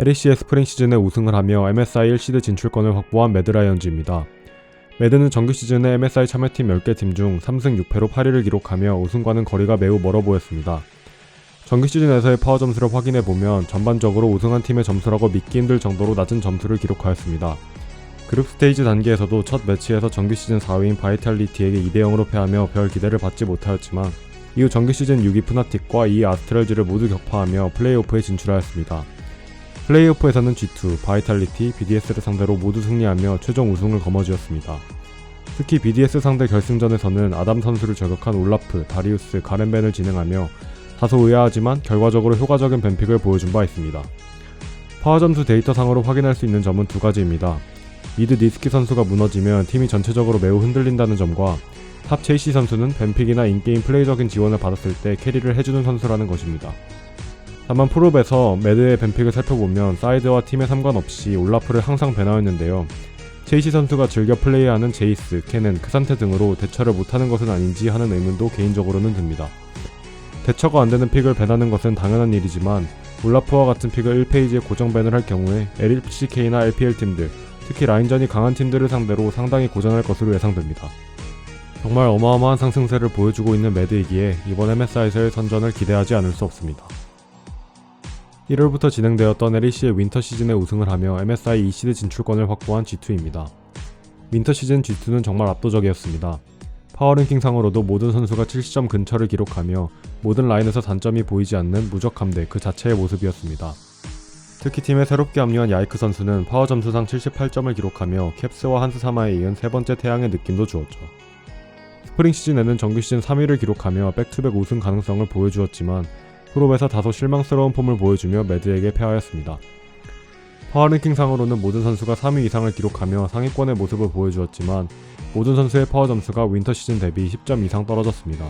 LEC의 스프링 시즌에 우승을 하며 MSI 1시드 진출권을 확보한 매드라이언즈입니다. 매드는 정규 시즌에 MSI 참여팀 10개 팀 중 3승 6패로 8위를 기록하며 우승과는 거리가 매우 멀어 보였습니다. 정규 시즌에서의 파워 점수를 확인해 보면 전반적으로 우승한 팀의 점수라고 믿기 힘들 정도로 낮은 점수를 기록하였습니다. 그룹 스테이지 단계에서도 첫 매치에서 정규 시즌 4위인 바이탈리티에게 2대 0으로 패하며 별 기대를 받지 못하였지만 이후 정규 시즌 6위 푸나틱과 2위 아스트랄즈를 모두 격파하며 플레이오프에 진출하였습니다. 플레이오프에서는 G2, 바이탈리티, BDS를 상대로 모두 승리하며 최종 우승을 거머쥐었습니다. 특히 BDS 상대 결승전에서는 아담 선수를 저격한 올라프, 다리우스, 가렌벤을 진행하며 다소 의아하지만 결과적으로 효과적인 뱀픽을 보여준 바 있습니다. 파워 점수 데이터상으로 확인할 수 있는 점은 두 가지입니다. 미드 니스키 선수가 무너지면 팀이 전체적으로 매우 흔들린다는 점과 탑 체이시 선수는 뱀픽이나 인게임 플레이적인 지원을 받았을 때 캐리를 해주는 선수라는 것입니다. 다만 프롭에서 매드의 뱀픽을 살펴보면 사이드와 팀에 상관없이 올라프를 항상 배나였는데요. 체이시 선수가 즐겨 플레이하는 제이스, 케넨, 크산테 등으로 대처를 못하는 것은 아닌지 하는 의문도 개인적으로는 듭니다. 대처가 안되는 픽을 배나는 것은 당연한 일이지만 올라프와 같은 픽을 1페이지에 고정 밴을 할 경우에 LCK나 LPL 팀들, 특히 라인전이 강한 팀들을 상대로 상당히 고전할 것으로 예상됩니다. 정말 어마어마한 상승세를 보여주고 있는 매드이기에 이번 MSI에서의 선전을 기대하지 않을 수 없습니다. 1월부터 진행되었던 LEC의 윈터 시즌에 우승을 하며 MSI 2시드 진출권을 확보한 G2입니다. 윈터 시즌 G2는 정말 압도적이었습니다. 파워랭킹상으로도 모든 선수가 70점 근처를 기록하며 모든 라인에서 단점이 보이지 않는 무적함대 그 자체의 모습이었습니다. 특히 팀에 새롭게 합류한 야이크 선수는 파워 점수상 78점을 기록하며 캡스와 한스 사마에 이은 세 번째 태양의 느낌도 주었죠. 스프링 시즌에는 정규 시즌 3위를 기록하며 백투백 우승 가능성을 보여주었지만 프롭에서 다소 실망스러운 폼을 보여주며 매드에게 패하였습니다. 파워랭킹상으로는 모든 선수가 3위 이상을 기록하며 상위권의 모습을 보여주었지만 모든 선수의 파워 점수가 윈터 시즌 대비 10점 이상 떨어졌습니다.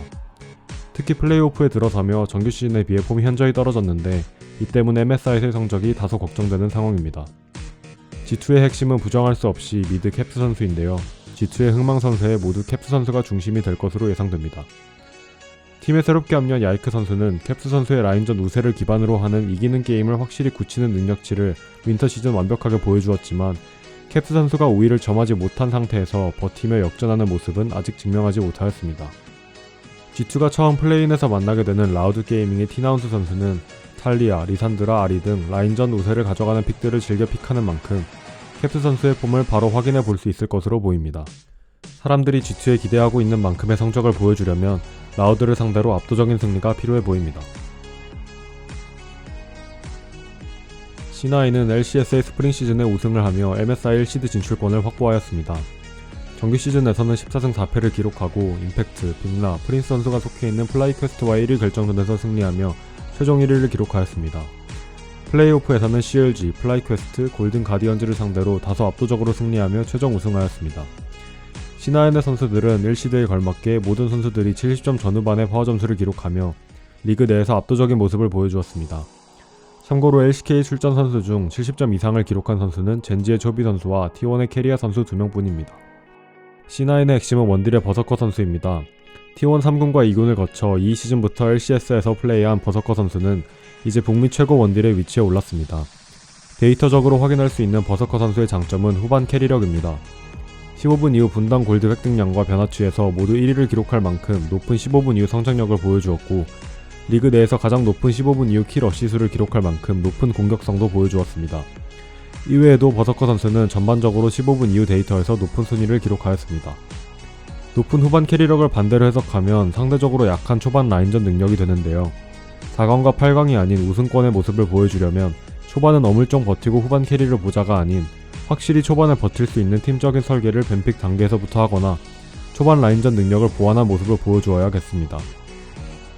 특히 플레이오프에 들어서며 정규 시즌에 비해 폼이 현저히 떨어졌는데 이 때문에 MSI의 성적이 다소 걱정되는 상황입니다. G2의 핵심은 부정할 수 없이 미드 캡스 선수인데요. G2의 흥망 선수에 모두 캡스 선수가 중심이 될 것으로 예상됩니다. 팀에 새롭게 합류한 야이크 선수는 캡스 선수의 라인전 우세를 기반으로 하는 이기는 게임을 확실히 굳히는 능력치를 윈터 시즌 완벽하게 보여주었지만 캡스 선수가 우위를 점하지 못한 상태에서 버티며 역전하는 모습은 아직 증명하지 못하였습니다. G2가 처음 플레인에서 만나게 되는 라우드 게이밍의 티나운스 선수는 탈리아, 리산드라, 아리 등 라인전 우세를 가져가는 픽들을 즐겨 픽하는 만큼 캡스 선수의 폼을 바로 확인해 볼 수 있을 것으로 보입니다. 사람들이 G2에 기대하고 있는 만큼의 성적을 보여주려면 라우드를 상대로 압도적인 승리가 필요해 보입니다. C9은 LCS의 스프링 시즌에 우승을 하며 MSI 1시드 진출권을 확보하였습니다. 정규 시즌에서는 14승 4패를 기록하고 임팩트, 빅나, 프린스 선수가 속해 있는 플라이 퀘스트와 1위 결정전에서 승리하며 최종 1위를 기록하였습니다. 플레이오프에서는 CLG, 플라이 퀘스트, 골든 가디언즈를 상대로 다소 압도적으로 승리하며 최종 우승하였습니다. C9의 선수들은 1시드에 걸맞게 모든 선수들이 70점 전후반의 파워 점수를 기록하며 리그 내에서 압도적인 모습을 보여주었습니다. 참고로 LCK 출전 선수 중 70점 이상을 기록한 선수는 젠지의 초비 선수와 T1의 캐리아 선수 2명뿐입니다. C9의 핵심은 원딜의 버서커 선수입니다. T1 3군과 2군을 거쳐 이 시즌부터 LCS에서 플레이한 버서커 선수는 이제 북미 최고 원딜의 위치에 올랐습니다. 데이터적으로 확인할 수 있는 버서커 선수의 장점은 후반 캐리력입니다. 15분 이후 분당 골드 획득량과 변화치에서 모두 1위를 기록할 만큼 높은 15분 이후 성장력을 보여주었고 리그 내에서 가장 높은 15분 이후 킬 어시수를 기록할 만큼 높은 공격성도 보여주었습니다. 이외에도 버서커 선수는 전반적으로 15분 이후 데이터에서 높은 순위를 기록하였습니다. 높은 후반 캐리력을 반대로 해석하면 상대적으로 약한 초반 라인전 능력이 되는데요. 4강과 8강이 아닌 우승권의 모습을 보여주려면 초반은 어물쩡 버티고 후반 캐리를 보자가 아닌 확실히 초반에 버틸 수 있는 팀적인 설계를 뱀픽 단계에서부터 하거나 초반 라인전 능력을 보완한 모습을 보여주어야겠습니다.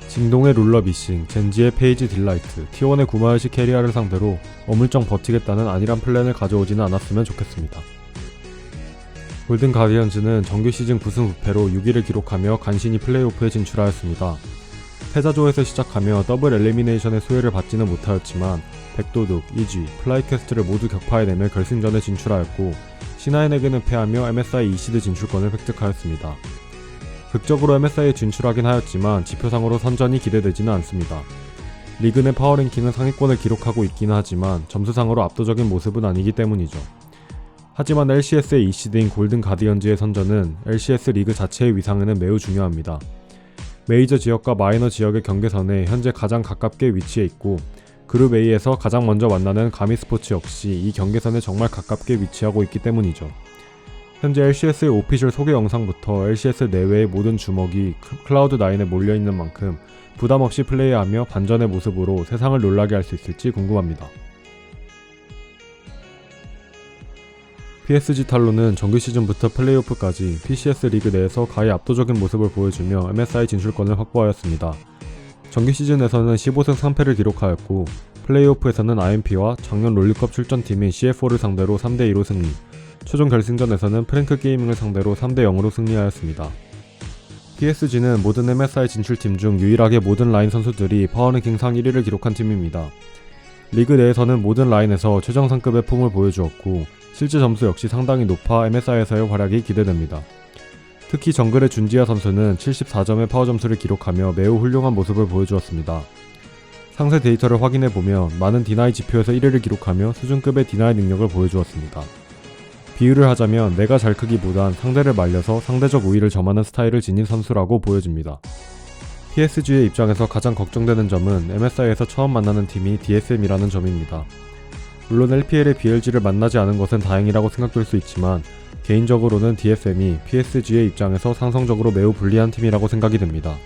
징동의 룰러 미싱, 젠지의 페이지 딜라이트, T1의 구마요시 캐리아를 상대로 어물쩡 버티겠다는 안일한 플랜을 가져오지는 않았으면 좋겠습니다. 골든 가디언즈는 정규 시즌 9승 9패로 6위를 기록하며 간신히 플레이오프에 진출하였습니다. 패자조에서 시작하며 더블 엘리미네이션의 소외를 받지는 못하였지만 백도둑, 이지, 플라이캐스트를 모두 격파해내며 결승전에 진출하였고 C9에게는 패하며 MSI 2시드 진출권을 획득하였습니다. 극적으로 MSI에 진출하긴 하였지만 지표상으로 선전이 기대되지는 않습니다. 리그 내 파워랭킹은 상위권을 기록하고 있기는 하지만 점수상으로 압도적인 모습은 아니기 때문이죠. 하지만 LCS의 2시드인 골든 가디언즈의 선전은 LCS 리그 자체의 위상에는 매우 중요합니다. 메이저 지역과 마이너 지역의 경계선에 현재 가장 가깝게 위치해 있고 그룹 A에서 가장 먼저 만나는 가미 스포츠 역시 이 경계선에 정말 가깝게 위치하고 있기 때문이죠. 현재 LCS의 오피셜 소개 영상부터 LCS 내외의 모든 주먹이 클라우드9에 몰려있는 만큼 부담 없이 플레이하며 반전의 모습으로 세상을 놀라게 할 수 있을지 궁금합니다. PSG 탈론은 정규 시즌부터 플레이오프까지 PCS 리그 내에서 가히 압도적인 모습을 보여주며 MSI 진출권을 확보하였습니다. 정규 시즌에서는 15승 3패를 기록하였고 플레이오프에서는 IMP와 작년 롤리컵 출전팀인 CF4를 상대로 3대2로 승리, 최종 결승전에서는 프랭크 게이밍을 상대로 3대0으로 승리하였습니다. PSG는 모든 MSI 진출팀 중 유일하게 모든 라인 선수들이 파워랭킹 상 1위를 기록한 팀입니다. 리그 내에서는 모든 라인에서 최정상급의 폼을 보여주었고 실제 점수 역시 상당히 높아 MSI에서의 활약이 기대됩니다. 특히 정글의 준지아 선수는 74점의 파워 점수를 기록하며 매우 훌륭한 모습을 보여주었습니다. 상세 데이터를 확인해 보면 많은 디나이 지표에서 1위를 기록하며 수준급의 디나이 능력을 보여주었습니다. 비유를 하자면 내가 잘 크기보단 상대를 말려서 상대적 우위를 점하는 스타일을 지닌 선수라고 보여집니다. PSG의 입장에서 가장 걱정되는 점은 MSI에서 처음 만나는 팀이 DSM이라는 점입니다. 물론 LPL의 BLG를 만나지 않은 것은 다행이라고 생각될 수 있지만 개인적으로는 DSM이 PSG의 입장에서 상성적으로 매우 불리한 팀이라고 생각이 됩니다.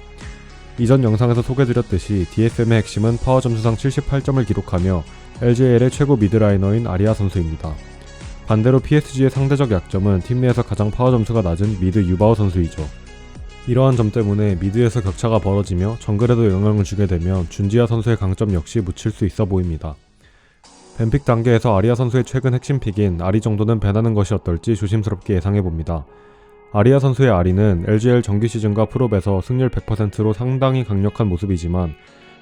이전 영상에서 소개드렸듯이 DSM의 핵심은 파워 점수상 78점을 기록하며 LJL의 최고 미드라이너인 아리아 선수입니다. 반대로 PSG의 상대적 약점은 팀 내에서 가장 파워 점수가 낮은 미드 유바오 선수이죠. 이러한 점 때문에 미드에서 격차가 벌어지며 정글에도 영향을 주게 되면 준지아 선수의 강점 역시 묻힐 수 있어 보입니다. 뱀픽 단계에서 아리아 선수의 최근 핵심 픽인 아리 정도는 배나는 것이 어떨지 조심스럽게 예상해봅니다. 아리아 선수의 아리는 LGL 정규 시즌과 프롭에서 승률 100%로 상당히 강력한 모습이지만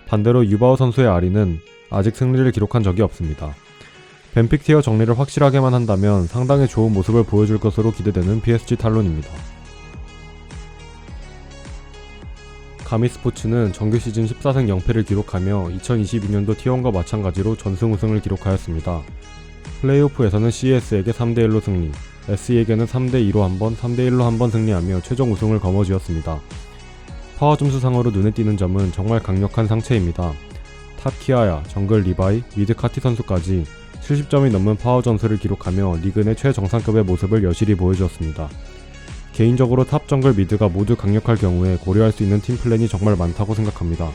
반대로 유바오 선수의 아리는 아직 승리를 기록한 적이 없습니다. 뱀픽 티어 정리를 확실하게만 한다면 상당히 좋은 모습을 보여줄 것으로 기대되는 PSG 탈론입니다. 가미 스포츠는 정규 시즌 14승 0패를 기록하며 2022년도 T1과 마찬가지로 전승 우승을 기록하였습니다. 플레이오프에서는 CS에게 3대1로 승리, SE에게는 3대2로 한 번, 3대1로 한 번 승리하며 최종 우승을 거머쥐었습니다. 파워 점수상으로 눈에 띄는 점은 정말 강력한 상체입니다. 탑 키아야, 정글 리바이, 미드 카티 선수까지 70점이 넘는 파워 점수를 기록하며 리그 내 최정상급의 모습을 여실히 보여주었습니다. 개인적으로 탑 정글 미드가 모두 강력할 경우에 고려할 수 있는 팀 플랜이 정말 많다고 생각합니다.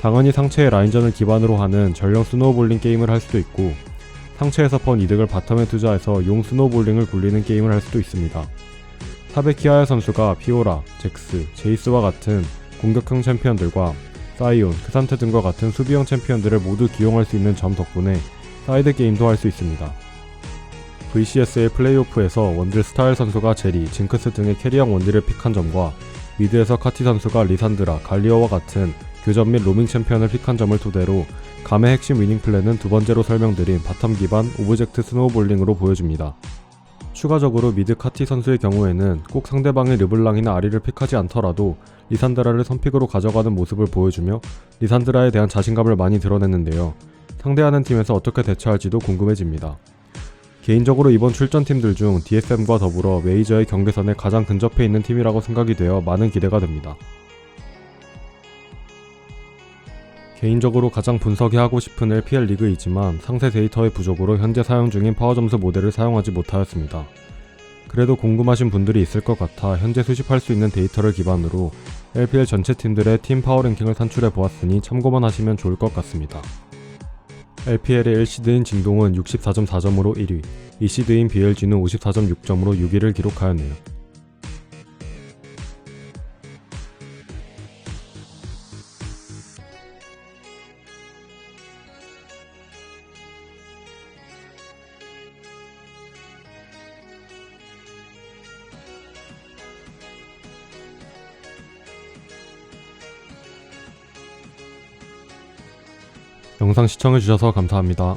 당연히 상체의 라인전을 기반으로 하는 전령 스노우볼링 게임을 할 수도 있고 상체에서 번 이득을 바텀에 투자해서 용 스노우볼링을 굴리는 게임을 할 수도 있습니다. 탑의 키아야 선수가 피오라, 잭스, 제이스와 같은 공격형 챔피언들과 사이온, 크산테 등과 같은 수비형 챔피언들을 모두 기용할 수 있는 점 덕분에 사이드 게임도 할 수 있습니다. VCS의 플레이오프에서 원딜 스타일 선수가 제리, 징크스 등의 캐리형 원딜을 픽한 점과 미드에서 카티 선수가 리산드라, 갈리어와 같은 교전 및 로밍 챔피언을 픽한 점을 토대로 감의 핵심 위닝 플랜은 두 번째로 설명드린 바텀 기반 오브젝트 스노우볼링으로 보여줍니다. 추가적으로 미드 카티 선수의 경우에는 꼭 상대방의 르블랑이나 아리를 픽하지 않더라도 리산드라를 선픽으로 가져가는 모습을 보여주며 리산드라에 대한 자신감을 많이 드러냈는데요. 상대하는 팀에서 어떻게 대처할지도 궁금해집니다. 개인적으로 이번 출전팀들 중 DSM과 더불어 메이저의 경계선에 가장 근접해 있는 팀이라고 생각이 되어 많은 기대가 됩니다. 개인적으로 가장 분석이 하고 싶은 LPL 리그이지만 상세 데이터의 부족으로 현재 사용 중인 파워 점수 모델을 사용하지 못하였습니다. 그래도 궁금하신 분들이 있을 것 같아 현재 수집할 수 있는 데이터를 기반으로 LPL 전체 팀들의 팀 파워 랭킹을 산출해 보았으니 참고만 하시면 좋을 것 같습니다. LPL의 1시드인 진동은 64.4점으로 1위, 2시드인 BLG는 54.6점으로 6위를 기록하였네요. 영상 시청해주셔서 감사합니다.